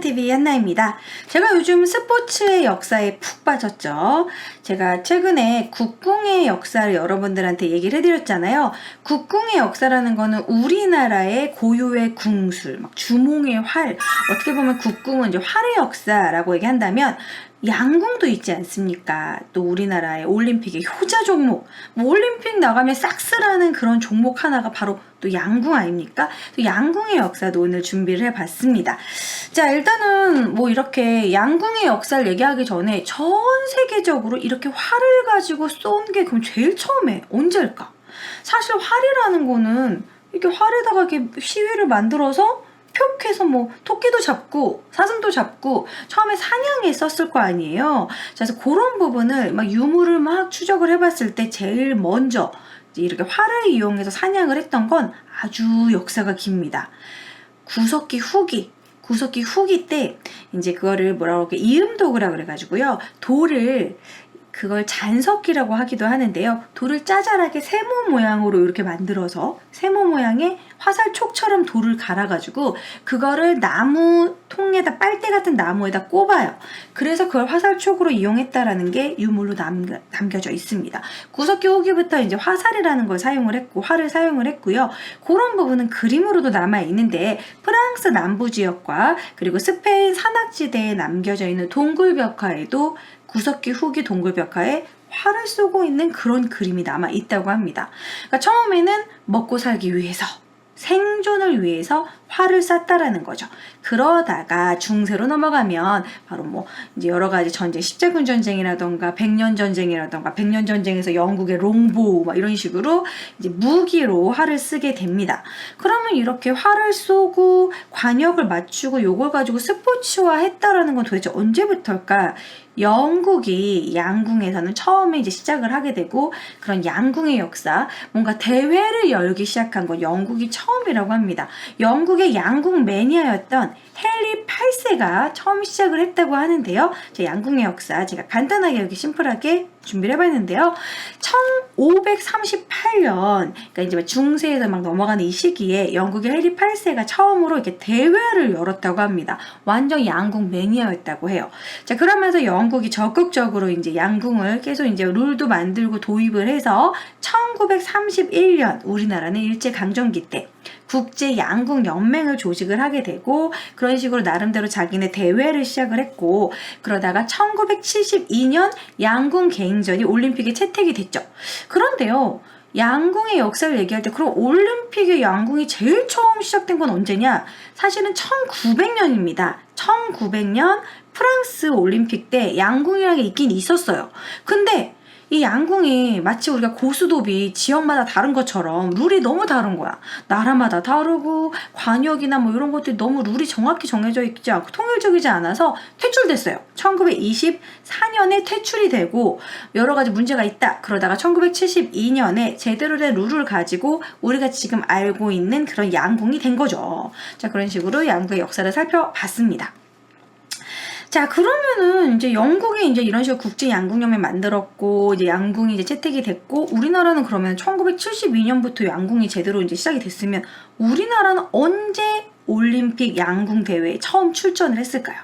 한나TV 한나입니다. 제가 요즘 스포츠의 역사에 푹 빠졌죠. 제가 최근에 국궁의 역사를 여러분들한테 얘기를 해드렸잖아요. 국궁의 역사라는 거는 우리나라의 고유의 궁술, 막 주몽의 활, 어떻게 보면 국궁은 이제 활의 역사라고 얘기한다면 양궁도 있지 않습니까? 또 우리나라의 올림픽의 효자 종목. 뭐 올림픽 나가면 싹스라는 그런 종목 하나가 바로 또 양궁 아닙니까? 또 양궁의 역사도 오늘 준비를 해봤습니다. 자, 일단은 뭐 이렇게 양궁의 역사를 얘기하기 전에 전 세계적으로 이렇게 활을 가지고 쏜 게 그럼 제일 처음에 언제일까? 사실 활이라는 거는 이렇게 활에다가 이렇게 시위를 만들어서 표뭐 토끼도 잡고 사슴도 잡고 처음에 사냥에 썼을 거 아니에요. 그래서 그런 부분을 막 유물을 막 추적을 해봤을 때 제일 먼저 이렇게 활을 이용해서 사냥을 했던 건 아주 역사가 깁니다. 구석기 후기 구석기 후기 때 이제 그거를 뭐라고 이렇게 이음도구라 그래가지고요 돌을 그걸 잔석기라고 하기도 하는데요. 돌을 짜잘하게 세모 모양으로 이렇게 만들어서 세모 모양의 화살촉처럼 돌을 갈아가지고 그거를 나무 통에다 빨대 같은 나무에다 꼽아요. 그래서 그걸 화살촉으로 이용했다라는 게 유물로 남겨, 남겨져 있습니다. 구석기 후기부터 이제 화살이라는 걸 사용을 했고 활을 사용을 했고요. 그런 부분은 그림으로도 남아 있는데 프랑스 남부 지역과 그리고 스페인 산악지대에 남겨져 있는 동굴 벽화에도 구석기 후기 동굴 벽화에 활을 쏘고 있는 그런 그림이 남아 있다고 합니다. 그러니까 처음에는 먹고 살기 위해서 생존을 위해서 활을 쐈다라는 거죠. 그러다가 중세로 넘어가면 바로 뭐 이제 여러 가지 전쟁, 십자군 전쟁이라던가 백년 전쟁이라던가 백년 전쟁에서 영국의 롱보우 막 이런 식으로 이제 무기로 활을 쓰게 됩니다. 그러면 이렇게 활을 쏘고 관역을 맞추고 요걸 가지고 스포츠화 했다라는 건 도대체 언제부터일까? 영국이 양궁에서는 처음에 이제 시작을 하게 되고 그런 양궁의 역사, 뭔가 대회를 열기 시작한 건 영국이 처음이라고 합니다. 영국 의 양궁 매니아였던 헨리 8세가 처음 시작을 했다고 하는데요. 제 양궁의 역사 제가 간단하게 여기 심플하게 준비를 해봤는데요. 1538년, 그러니까 이제 중세에서 막 넘어가는 이 시기에 영국의 헨리 8세가 처음으로 이렇게 대회를 열었다고 합니다. 완전 양궁 매니아였다고 해요. 자, 그러면서 영국이 적극적으로 이제 양궁을 계속 이제 룰도 만들고 도입을 해서 1931년 우리나라는 일제강점기 때 국제 양궁 연맹을 조직을 하게 되고 그런 식으로 나름대로 자기네 대회를 시작을 했고 그러다가 1972년 양궁 개 인전이 올림픽에 채택이 됐죠. 그런데요. 양궁의 역사를 얘기할 때 그럼 올림픽의 양궁이 제일 처음 시작된 건 언제냐? 사실은 1900년입니다. 1900년 프랑스 올림픽 때 양궁이라는 게 있긴 있었어요. 근데 이 양궁이 마치 우리가 고수도비 지역마다 다른 것처럼 룰이 너무 다른 거야. 나라마다 다르고 관역이나 뭐 이런 것들이 너무 룰이 정확히 정해져 있지 않고 통일적이지 않아서 퇴출됐어요. 1924년에 퇴출이 되고 여러 가지 문제가 있다. 그러다가 1972년에 제대로 된 룰을 가지고 우리가 지금 알고 있는 그런 양궁이 된 거죠. 자, 그런 식으로 양궁의 역사를 살펴봤습니다. 자, 그러면은 이제 영국이 이제 이런 식으로 국제 양궁연맹 만들었고 이제 양궁이 이제 채택이 됐고 우리나라는 그러면 1972년부터 양궁이 제대로 이제 시작이 됐으면 우리나라는 언제 올림픽 양궁 대회에 처음 출전을 했을까요?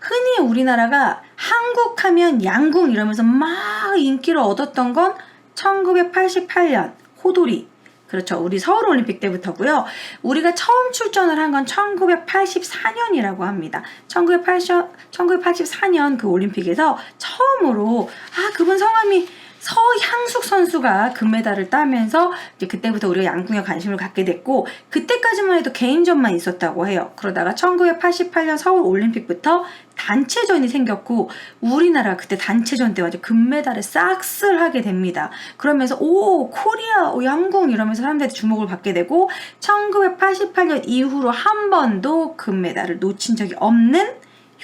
흔히 우리나라가 한국 하면 양궁 이러면서 막 인기를 얻었던 건 1988년 호돌이 그렇죠. 우리 서울 올림픽 때부터고요. 우리가 처음 출전을 한 건 1984년이라고 합니다. 1980, 1984년 그 올림픽에서 처음으로 아 그분 성함이 서향숙 선수가 금메달을 따면서 이제 그때부터 우리가 양궁에 관심을 갖게 됐고 그때까지만 해도 개인전만 있었다고 해요. 그러다가 1988년 서울 올림픽부터 단체전이 생겼고 우리나라 그때 단체전 때 완전 금메달을 싹쓸 하게 됩니다. 그러면서 오 코리아 오, 양궁 이러면서 사람들이 주목을 받게 되고 1988년 이후로 한 번도 금메달을 놓친 적이 없는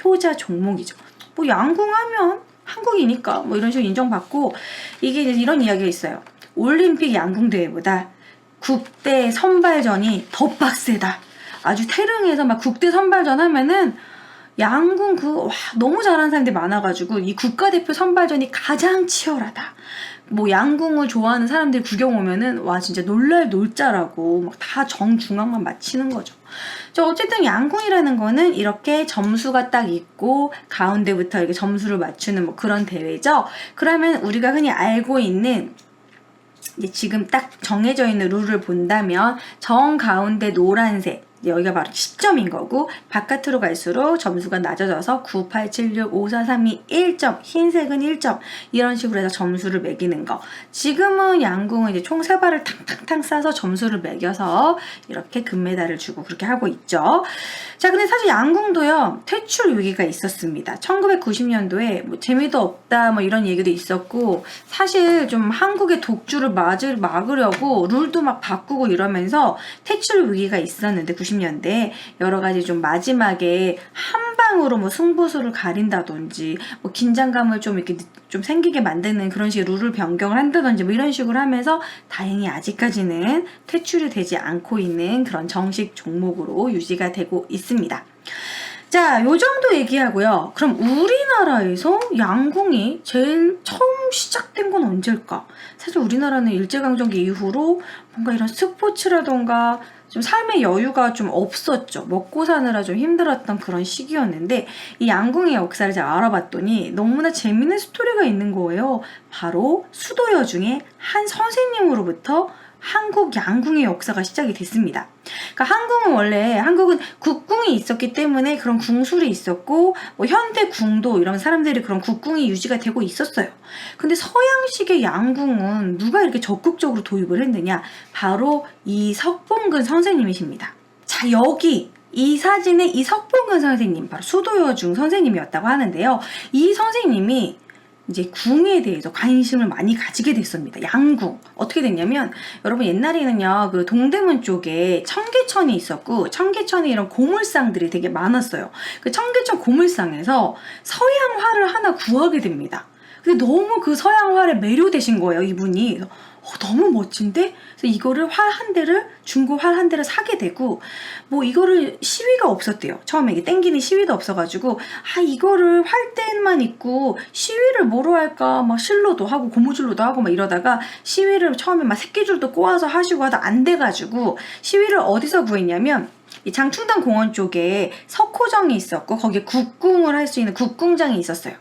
효자 종목이죠. 뭐 양궁하면 한국이니까 뭐 이런 식으로 인정받고 이게 이런 이야기가 있어요. 올림픽 양궁 대회보다 국대 선발전이 더 빡세다. 아주 태릉에서 막 국대 선발전 하면은 양궁 그 와, 너무 잘하는 사람들이 많아가지고 이 국가대표 선발전이 가장 치열하다. 뭐 양궁을 좋아하는 사람들이 구경 오면은 와 진짜 놀랄 놀자라고 막 다 정중앙만 맞히는 거죠. 저 어쨌든 양궁이라는 거는 이렇게 점수가 딱 있고 가운데부터 이렇게 점수를 맞추는 뭐 그런 대회죠. 그러면 우리가 흔히 알고 있는 지금 딱 정해져 있는 룰을 본다면 정 가운데 노란색 여기가 바로 시점인 거고 바깥으로 갈수록 점수가 낮아져서 9, 8, 7, 6, 5, 4, 3, 2, 1점 흰색은 1점 이런 식으로 해서 점수를 매기는 거. 지금은 양궁은 이제 총 세 발을 탕탕탕 쏴서 점수를 매겨서 이렇게 금메달을 주고 그렇게 하고 있죠. 자 근데 사실 양궁도요 퇴출 위기가 있었습니다. 1990년도에 뭐 재미도 없다 뭐 이런 얘기도 있었고 사실 좀 한국의 독주를 막을, 막으려고 룰도 막 바꾸고 이러면서 퇴출 위기가 있었는데 90 년대 여러 가지 좀 마지막에 한 방으로 뭐 승부수를 가린다든지 뭐 긴장감을 좀 이렇게 좀 생기게 만드는 그런 식의 룰을 변경을 한다든지 뭐 이런 식으로 하면서 다행히 아직까지는 퇴출이 되지 않고 있는 그런 정식 종목으로 유지가 되고 있습니다. 자, 요 정도 얘기하고요. 그럼 우리나라에서 양궁이 제일 처음 시작된 건 언제일까? 사실 우리나라는 일제강점기 이후로 뭔가 이런 스포츠라던가 좀 삶의 여유가 좀 없었죠. 먹고 사느라 좀 힘들었던 그런 시기였는데 이 양궁의 역사를 제가 알아봤더니 너무나 재밌는 스토리가 있는 거예요. 바로 수도여 중에 한 선생님으로부터 한국 양궁의 역사가 시작이 됐습니다. 그러니까 한국은 원래 한국은 국궁이 있었기 때문에 그런 궁술이 있었고 뭐 현대 궁도 이런 사람들이 그런 국궁이 유지가 되고 있었어요. 근데 서양식의 양궁은 누가 이렇게 적극적으로 도입을 했느냐? 바로 이 석봉근 선생님이십니다. 자, 여기 이 사진의 이 석봉근 선생님, 바로 수도여중 선생님이었다고 하는데요. 이 선생님이 이제 궁에 대해서 관심을 많이 가지게 됐습니다. 양궁. 어떻게 됐냐면, 여러분 옛날에는요, 그 동대문 쪽에 청계천이 있었고, 청계천에 이런 고물상들이 되게 많았어요. 그 청계천 고물상에서 서양화를 하나 구하게 됩니다. 근데 너무 그 서양화에 매료되신 거예요, 이분이. 어, 너무 멋진데? 그래서 이거를 활 한 대를 중고 활 한 대를 사게 되고 뭐 이거를 시위가 없었대요. 처음에 이게 땡기는 시위도 없어가지고 아 이거를 활대만 있고 시위를 뭐로 할까 막 실로도 하고 고무줄로도 하고 막 이러다가 시위를 처음에 막 새끼줄도 꼬아서 하시고 하다 안 돼가지고 시위를 어디서 구했냐면 이 장충당 공원 쪽에 석호정이 있었고 거기에 국궁을 할 수 있는 국궁장이 있었어요.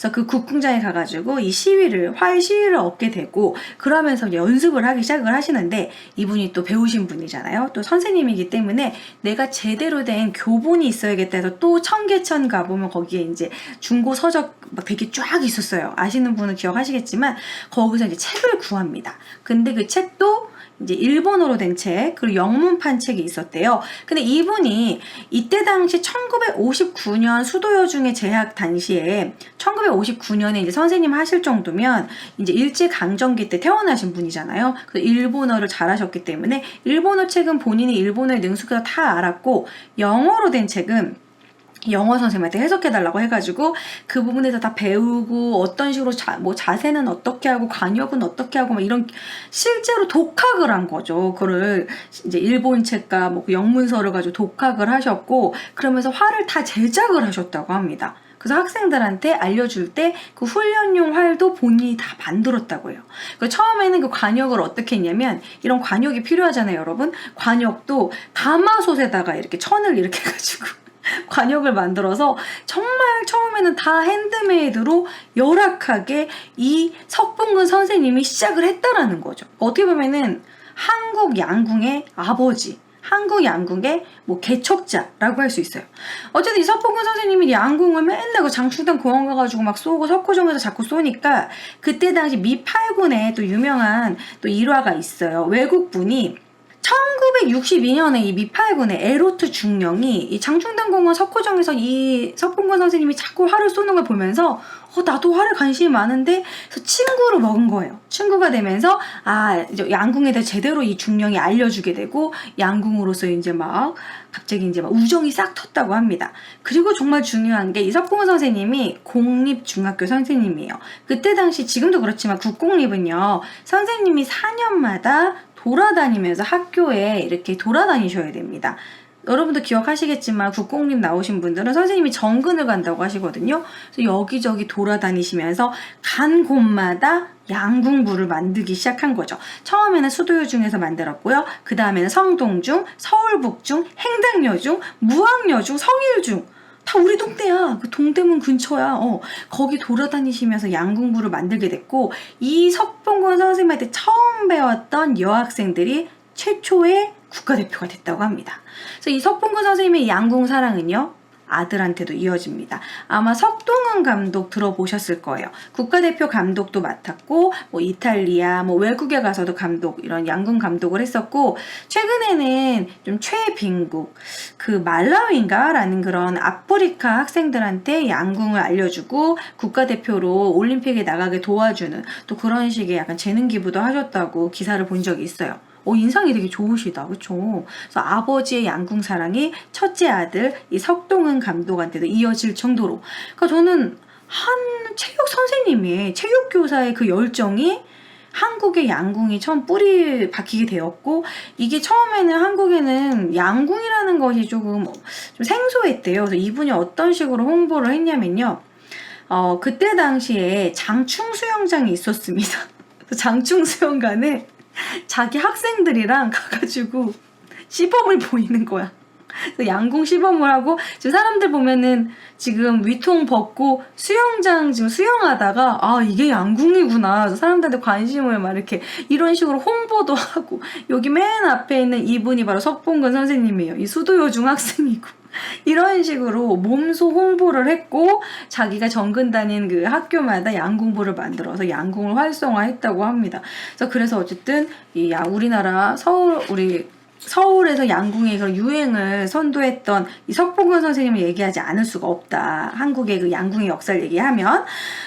그래서 그 국궁장에 가가지고 이 시위를 활 시위를 얻게 되고 그러면서 연습을 하기 시작을 하시는데 이분이 또 배우신 분이잖아요. 또 선생님이기 때문에 내가 제대로 된 교본이 있어야겠다 해서 또 청계천 가보면 거기에 이제 중고 서적 막 되게 쫙 있었어요. 아시는 분은 기억하시겠지만 거기서 이제 책을 구합니다. 근데 그 책도 이제 일본어로 된 책, 그리고 영문판 책이 있었대요. 근데 이분이 이때 당시 1959년 수도여중의 재학 당시에 1959년에 이제 선생님 하실 정도면 이제 일제 강점기 때 태어나신 분이잖아요. 그래서 일본어를 잘하셨기 때문에 일본어 책은 본인이 일본어에 능숙해서 다 알았고 영어로 된 책은 영어 선생님한테 해석해달라고 해가지고 그 부분에서 다 배우고 어떤 식으로 자, 뭐 자세는 어떻게 하고 관역은 어떻게 하고 막 이런 실제로 독학을 한 거죠. 그거를 이제 일본 책과 뭐그 영문서를 가지고 독학을 하셨고 그러면서 활을 다 제작을 하셨다고 합니다. 그래서 학생들한테 알려줄 때 그 훈련용 활도 본인이 다 만들었다고 해요. 그 처음에는 그 관역을 어떻게 했냐면 이런 관역이 필요하잖아요, 여러분. 관역도 가마솥에다가 이렇게 천을 이렇게 해가지고 관역을 만들어서 정말 처음에는 다 핸드메이드로 열악하게 이 석봉근 선생님이 시작을 했다라는 거죠. 어떻게 보면은 한국 양궁의 아버지, 한국 양궁의 뭐 개척자라고 할 수 있어요. 어쨌든 이 석봉근 선생님이 양궁을 맨날 그 장충당 공원 가가지고 막 쏘고 석고정에서 자꾸 쏘니까 그때 당시 미팔군의 또 유명한 또 일화가 있어요. 외국 분이 1962년에 이 미팔군의 에로트 중령이 이 장충당공원 석호정에서 이 석봉권 선생님이 자꾸 활을 쏘는 걸 보면서 어, 나도 활에 관심이 많은데 그래서 친구로 먹은 거예요. 친구가 되면서 아 양궁에 대해 제대로 이 중령이 알려주게 되고 양궁으로서 이제 막 갑자기 이제 막 우정이 싹 텄다고 합니다. 그리고 정말 중요한 게 이 석봉 선생님이 공립 중학교 선생님이에요. 그때 당시 지금도 그렇지만 국공립은요 선생님이 4년마다 돌아다니면서 학교에 이렇게 돌아다니셔야 됩니다. 여러분도 기억하시겠지만 국공립 나오신 분들은 선생님이 정근을 간다고 하시거든요. 그래서 여기저기 돌아다니시면서 간 곳마다 양궁부를 만들기 시작한 거죠. 처음에는 수도요 중에서 만들었고요. 그 다음에는 성동 중, 서울북 중, 행당여 중, 무학여 중, 성일 중. 다 우리 동네야. 그 동대문 근처야. 어, 거기 돌아다니시면서 양궁부를 만들게 됐고, 이 석봉건 선생님한테 처음 배웠던 여학생들이 최초의 국가대표가 됐다고 합니다. 그래서 이 석봉근 선생님의 양궁 사랑은요, 아들한테도 이어집니다. 아마 석동은 감독 들어보셨을 거예요. 국가대표 감독도 맡았고, 뭐 이탈리아, 뭐 외국에 가서도 감독, 이런 양궁 감독을 했었고, 최근에는 좀 최빈국, 그 말라위인가라는 그런 아프리카 학생들한테 양궁을 알려주고, 국가대표로 올림픽에 나가게 도와주는 또 그런 식의 약간 재능 기부도 하셨다고 기사를 본 적이 있어요. 어, 인상이 되게 좋으시다. 그쵸? 그래서 아버지의 양궁 사랑이 첫째 아들, 이 석동은 감독한테도 이어질 정도로. 그러니까 저는 한 체육 선생님의, 체육교사의 그 열정이 한국의 양궁이 처음 뿌리 박히게 되었고, 이게 처음에는 한국에는 양궁이라는 것이 조금 좀 생소했대요. 그래서 이분이 어떤 식으로 홍보를 했냐면요. 어, 그때 당시에 장충 수영장이 있었습니다. 장충 수영관에 자기 학생들이랑 가가지고 시범을 보이는 거야. 양궁 시범을 하고 지금 사람들 보면은 지금 위통 벗고 수영장 지금 수영하다가 아 이게 양궁이구나. 사람들한테 관심을 막 이렇게 이런 식으로 홍보도 하고 여기 맨 앞에 있는 이분이 바로 석봉근 선생님이에요. 이 수도요 중학생이고 이런 식으로 몸소 홍보를 했고 자기가 정근 다닌 그 학교마다 양궁부를 만들어서 양궁을 활성화했다고 합니다. 그래서 어쨌든 이 야- 우리나라 서울 우리 서울에서 양궁의 그런 유행을 선도했던 이 석봉근 선생님을 얘기하지 않을 수가 없다. 한국의 그 양궁의 역사를 얘기하면.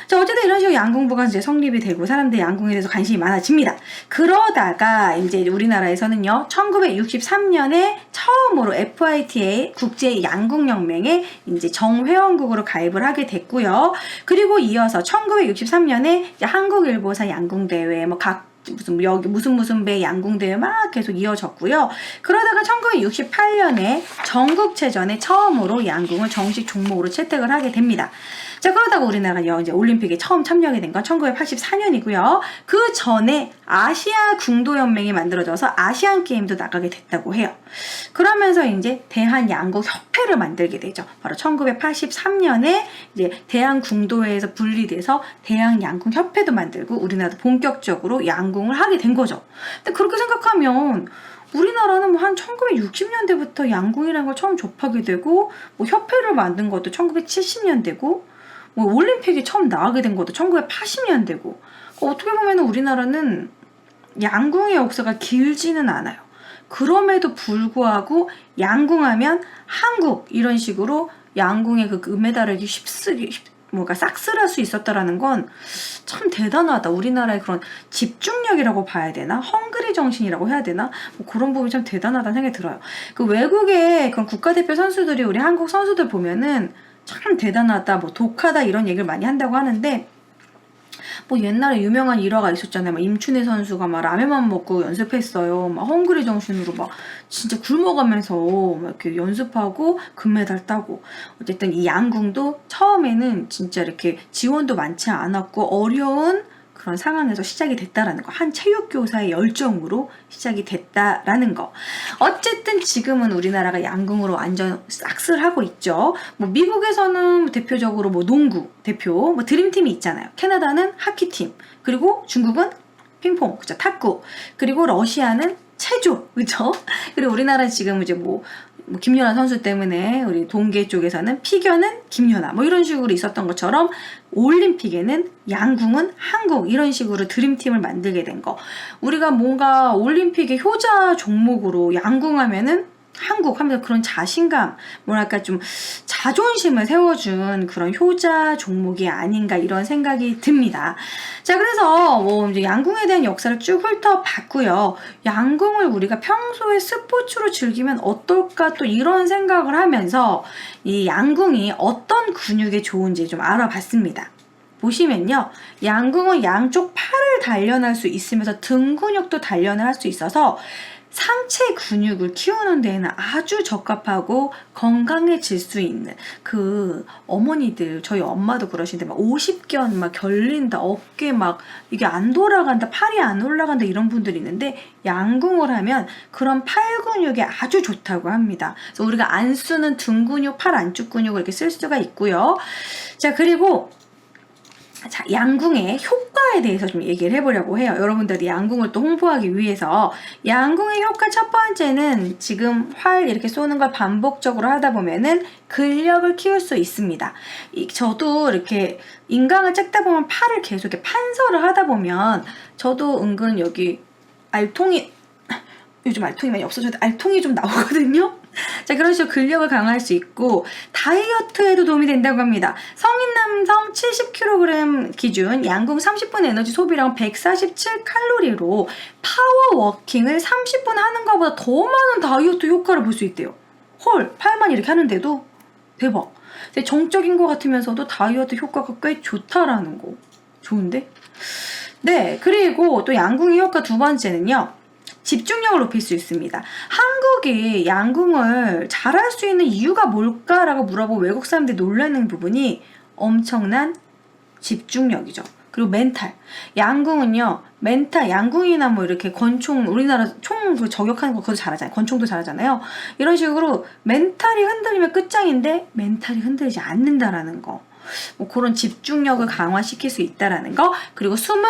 자, 어쨌든 이런 식으로 양궁부가 이제 성립이 되고 사람들이 양궁에 대해서 관심이 많아집니다. 그러다가 이제 우리나라에서는요, 1963년에 처음으로 FITA 국제 양궁연맹에 이제 정회원국으로 가입을 하게 됐고요. 그리고 이어서 1963년에 한국일보사 양궁대회, 뭐 각 무슨 여기 무슨 무슨 배 양궁 대회 막 계속 이어졌고요. 그러다가 1968년에 전국체전에 처음으로 양궁을 정식 종목으로 채택을 하게 됩니다. 자 그러다가 우리나라가 여- 이제 올림픽에 처음 참여하게 된 건 1984년이고요. 그 전에 아시아 궁도 연맹이 만들어져서 아시안 게임도 나가게 됐다고 해요. 그러면서 이제 대한 양궁 협회를 만들게 되죠. 바로 1983년에 이제 대한 궁도회에서 분리돼서 대한 양궁 협회도 만들고 우리나라도 본격적으로 양궁을 하게 된 거죠. 근데 그렇게 생각하면 우리나라는 뭐 한 1960년대부터 양궁이라는 걸 처음 접하게 되고 뭐 협회를 만든 것도 1970년대고 뭐 올림픽이 처음 나가게 된 것도 1980년대고 어떻게 보면 우리나라는 양궁의 역사가 길지는 않아요. 그럼에도 불구하고 양궁하면 한국 이런 식으로 양궁의 그 금메달을 휩쓰기 뭐가 싹쓸할 수 있었다라는 건 참 대단하다. 우리나라의 그런 집중력이라고 봐야 되나? 헝그리 정신이라고 해야 되나? 뭐 그런 부분이 참 대단하다는 생각이 들어요. 그 외국의 그런 국가대표 선수들이 우리 한국 선수들 보면은 참 대단하다, 뭐 독하다 이런 얘기를 많이 한다고 하는데 뭐 옛날에 유명한 일화가 있었잖아요. 막 임춘혜 선수가 막 라면만 먹고 연습했어요. 막 헝그리 정신으로 막 진짜 굶어가면서 막 이렇게 연습하고 금메달 따고. 어쨌든 이 양궁도 처음에는 진짜 이렇게 지원도 많지 않았고 어려운 그런 상황에서 시작이 됐다라는 거. 한 체육교사의 열정으로 시작이 됐다라는 거. 어쨌든 지금은 우리나라가 양궁으로 완전 싹쓸하고 있죠. 뭐 미국에서는 대표적으로 뭐 농구 대표, 뭐 드림팀이 있잖아요. 캐나다는 하키팀, 그리고 중국은 핑퐁, 그죠? 탁구, 그리고 러시아는 체조, 그죠? 그리고 우리나라 지금 이제 뭐, 뭐 김연아 선수 때문에 우리 동계 쪽에서는 피겨는 김연아 뭐 이런 식으로 있었던 것처럼 올림픽에는 양궁은 한국 이런 식으로 드림팀을 만들게 된 거. 우리가 뭔가 올림픽의 효자 종목으로 양궁하면은 한국 하면서 그런 자신감, 뭐랄까 좀 자존심을 세워준 그런 효자 종목이 아닌가 이런 생각이 듭니다. 자, 그래서 뭐 이제 양궁에 대한 역사를 쭉 훑어봤고요. 양궁을 우리가 평소에 스포츠로 즐기면 어떨까 또 이런 생각을 하면서 이 양궁이 어떤 근육에 좋은지 좀 알아봤습니다. 보시면요. 양궁은 양쪽 팔을 단련할 수 있으면서 등 근육도 단련을 할 수 있어서 상체 근육을 키우는 데에는 아주 적합하고 건강해질 수 있는 그 어머니들 저희 엄마도 그러시는데 막 50견 막 결린다 어깨 막 이게 안 돌아간다 팔이 안 올라간다 이런 분들이 있는데 양궁을 하면 그런 팔 근육에 아주 좋다고 합니다. 그래서 우리가 안 쓰는 등 근육, 팔 안쪽 근육을 이렇게 쓸 수가 있고요. 자 그리고 자, 양궁의 효과에 대해서 좀 얘기를 해보려고 해요. 여러분들이 양궁을 또 홍보하기 위해서. 양궁의 효과 첫 번째는 지금 활 이렇게 쏘는 걸 반복적으로 하다 보면은 근력을 키울 수 있습니다. 이, 저도 이렇게 인강을 찍다 보면 팔을 계속 이렇게 판서를 하다 보면 저도 은근 여기 알통이 요즘 알통이 많이 없어져도 알통이 좀 나오거든요. 자, 그런 식으로 근력을 강화할 수 있고 다이어트에도 도움이 된다고 합니다. 성인 남성 70kg 기준 양궁 30분 에너지 소비량 147칼로리로 파워워킹을 30분 하는 것보다 더 많은 다이어트 효과를 볼 수 있대요. 헐, 팔만 이렇게 하는데도 대박. 정적인 것 같으면서도 다이어트 효과가 꽤 좋다라는 거. 좋은데? 네, 그리고 또 양궁의 효과 두 번째는요. 집중력을 높일 수 있습니다. 한국이 양궁을 잘할 수 있는 이유가 뭘까라고 물어보고 외국 사람들이 놀라는 부분이 엄청난 집중력이죠. 그리고 멘탈. 양궁은요, 멘탈, 양궁이나 뭐 이렇게 권총, 우리나라 총그 저격하는 거 그거 잘하잖아요. 권총도 잘하잖아요. 이런 식으로 멘탈이 흔들리면 끝장인데 멘탈이 흔들리지 않는다라는 거. 뭐 그런 집중력을 강화시킬 수 있다라는 거. 그리고 숨을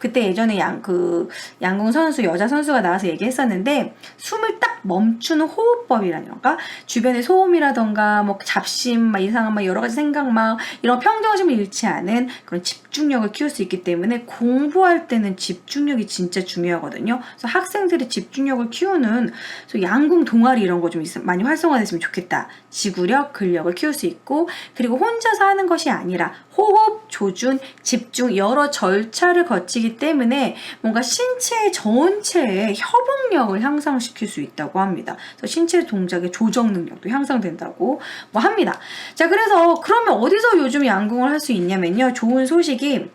그때 예전에 양, 그, 양궁 선수, 여자 선수가 나와서 얘기했었는데, 숨을 딱 멈추는 호흡법이라던가, 주변의 소음이라던가, 뭐, 잡심, 막 이상한 막 여러 가지 생각 막, 이런 평정심을 잃지 않은 그런 집중력을 키울 수 있기 때문에, 공부할 때는 집중력이 진짜 중요하거든요. 그래서 학생들이 집중력을 키우는, 양궁 동아리 이런 거 좀 많이 활성화됐으면 좋겠다. 지구력, 근력을 키울 수 있고, 그리고 혼자서 하는 것이 아니라, 호흡, 조준, 집중, 여러 절차를 거치기 때문에 뭔가 신체 전체의 협응력을 향상시킬 수 있다고 합니다. 그래서 신체 동작의 조정 능력도 향상된다고 뭐 합니다. 자, 그래서 그러면 어디서 요즘 양궁을 할 수 있냐면요. 좋은 소식이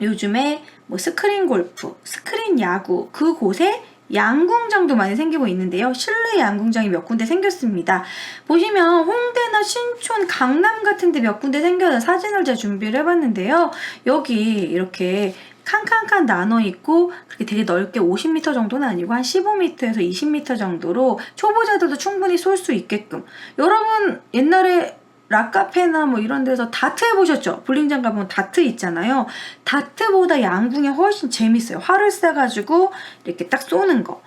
요즘에 뭐 스크린 골프, 스크린 야구 그곳에 양궁장도 많이 생기고 있는데요. 실내 양궁장이 몇 군데 생겼습니다. 보시면 홍대나 신촌, 강남 같은 데 몇 군데 생겨서 사진을 제가 준비를 해봤는데요. 여기 이렇게 칸칸칸 나눠 있고 그렇게 되게 넓게 50m 정도는 아니고 한 15m에서 20m 정도로 초보자들도 충분히 쏠 수 있게끔 여러분 옛날에 락카페나 뭐 이런 데서 다트 해보셨죠? 볼링장 가보면 다트 있잖아요. 다트보다 양궁이 훨씬 재밌어요. 활을 쏴가지고 이렇게 딱 쏘는 거.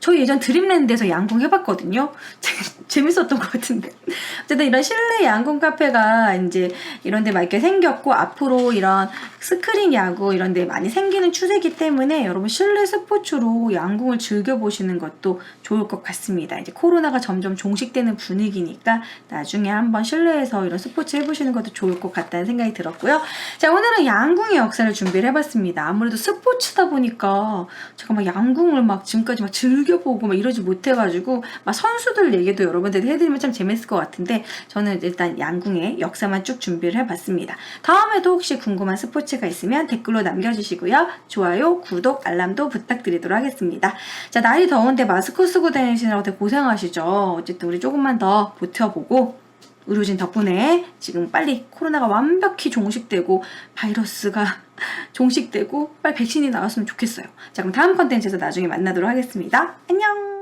저 예전 드림랜드에서 양궁 해봤거든요. 재밌었던 것 같은데. 어쨌든 이런 실내 양궁 카페가 이제 이런 데 막 이렇게 생겼고, 앞으로 이런 스크린 야구 이런 데 많이 생기는 추세이기 때문에 여러분 실내 스포츠로 양궁을 즐겨보시는 것도 좋을 것 같습니다. 이제 코로나가 점점 종식되는 분위기니까 나중에 한번 실내에서 이런 스포츠 해보시는 것도 좋을 것 같다는 생각이 들었고요. 자, 오늘은 양궁의 역사를 준비를 해봤습니다. 아무래도 스포츠다 보니까 제가 막 양궁을 막 지금까지 막 즐겨보고 막 이러지 못해가지고 막 선수들 얘기도 여러분들 해드리면 참 재밌을 것 같은데 저는 일단 양궁의 역사만 쭉 준비를 해봤습니다. 다음에도 혹시 궁금한 스포츠가 있으면 댓글로 남겨주시고요. 좋아요, 구독, 알람도 부탁드리도록 하겠습니다. 자, 날이 더운데 마스크 쓰고 다니시느라고 되게 고생하시죠. 어쨌든 우리 조금만 더 버텨보고 의료진 덕분에 지금 빨리 코로나가 완벽히 종식되고 바이러스가 종식되고 빨리 백신이 나왔으면 좋겠어요. 자, 그럼 다음 컨텐츠에서 나중에 만나도록 하겠습니다. 안녕!